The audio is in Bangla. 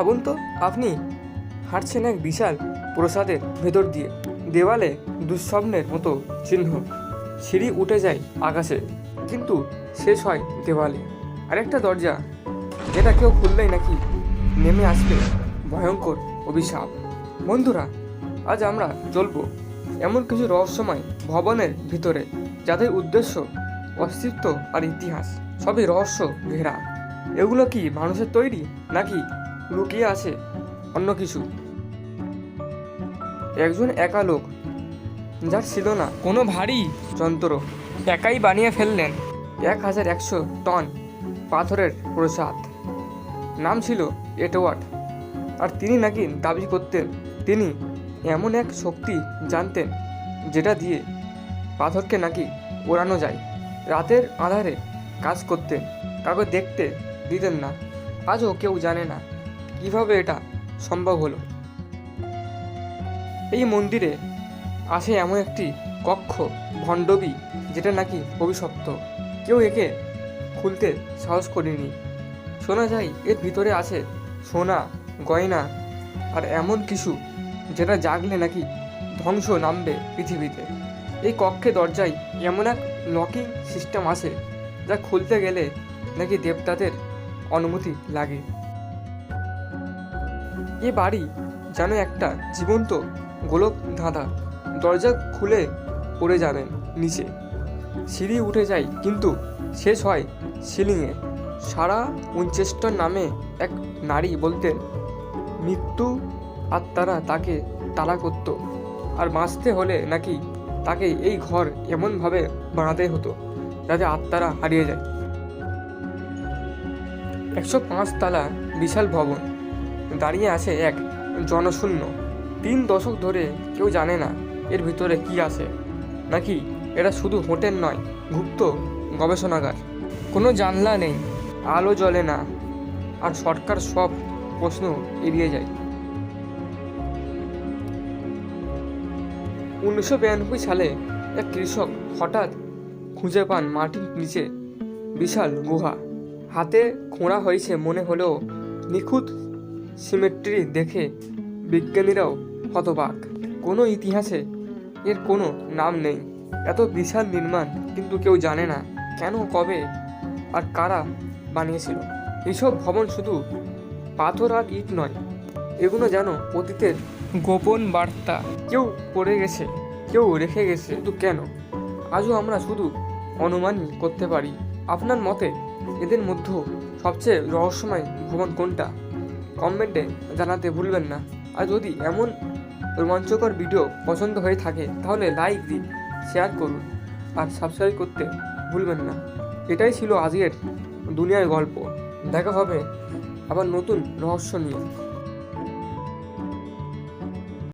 ভাবুন তো, আপনি হাঁটছেন এক বিশাল প্রসাদের ভেতর দিয়ে। দেওয়ালে দুঃস্বপ্নের মতো চিহ্ন। সিঁড়ি উঠে যায় আকাশে, কিন্তু শেষ হয় দেওয়ালে। আরেকটা দরজা, যেটা কেউ খুললেই নাকি নেমে আসবে। ভয়ঙ্কর অভিশাপ। বন্ধুরা, আজ আমরা চলবো এমন কিছু রহস্যময় ভবনের ভিতরে, যাদের উদ্দেশ্য অস্তিত্ব আর ইতিহাস। সবই রহস্য ঘেরা। এগুলো কি মানুষের তৈরি, নাকি লুকিয়ে আছে অন্য কিছু। একজন একা লোক, যার ছিল না কোনো ভারী যন্ত্র, একাই বানিয়ে ফেললেন। এক হাজার একশো টন পাথরের প্রসাদ। নাম ছিল এটওয়ার্ড আর তিনি নাকি দাবি করতেন, তিনি এমন এক শক্তি জানতেন, যেটা দিয়ে পাথরকে নাকি ওড়ানো যায়। রাতের আধারে কাজ করতেন, কাউকে দেখতে দিতেন না, আজও কেউ জানে না। কীভাবে এটা সম্ভব হলো? এই মন্দিরে আসে এমন একটি কক্ষ, ভণ্ডবী, যেটা নাকি অভিশপ্ত। কেউ একে খুলতে সাহস করেনি। শোনা যায়, এর ভিতরে আছে সোনা, গয়না আর এমন কিছু যেটা জাগলে নাকি ধ্বংস নামবে পৃথিবীতে। এই কক্ষে দরজায় এমন এক লকিং সিস্টেম আছে, যা খুলতে গেলে নাকি দেবতাদের অনুমতি লাগে। এ বাড়ি যেন একটা জীবন্ত গোলক ধাঁধা। দরজা খুলে পড়ে যাবেন নিচে। সিঁড়ি উঠে যায়, কিন্তু শেষ হয় সিলিংয়ে। সারা উনচেস্টার নামে এক নারী বলতেন মৃত্যু আত্মারা তাকে তাড়া করত আর বাঁচতে হলে নাকি তাকে এই ঘর এমনভাবে বানাতে হতো যাতে আত্মারা হারিয়ে যায়। একশো পাঁচ তালা বিশাল ভবন। দাঁড়িয়ে আছে এক জনশূন্য। তিন দশক ধরে কেউ জানে না এর ভিতরে কি আছে। নাকি এটা শুধু হোটেল নয়, গুপ্ত গবেষণাগার। কোনো জানলা নেই, আলো জ্বলে না, আর সরকার সব প্রশ্ন এড়িয়ে যায়। উনিশশো বিরানব্বই সালে এক কৃষক হঠাৎ খুঁজে পান মাটির নিচে বিশাল গুহা। হাতে খোঁড়া হয়েছে মনে হলেও নিখুঁত সিমেট্রি দেখে বিজ্ঞানীরাও হতবাক। কোনো ইতিহাসে এর কোনো নাম নেই। এত বিশাল নির্মাণ কিন্তু কেউ জানে না কেন, কবে আর কারা বানিয়েছিল। এইসব ভবন শুধু পাথর আর ইট নয়, এগুলো যেন অতীতের গোপন বার্তা। কেউ পড়ে গেছে, কেউ রেখে গেছে, কিন্তু কেন? আজও আমরা শুধু অনুমানই করতে পারি। আপনার মতে এদের মধ্যে সবচেয়ে রহস্যময় ভবন কোনটা? কমেন্টে জানাতে ভুলবেন না। আর যদি এমন রোমাঞ্চকর ভিডিও পছন্দ হয়ে থাকে, তাহলে লাইক দিন শেয়ার করুন, আর সাবস্ক্রাইব করতে ভুলবেন না। এটাই ছিল আজকের দুনিয়ার গল্প। দেখা হবে আবার নতুন রহস্য নিয়ে।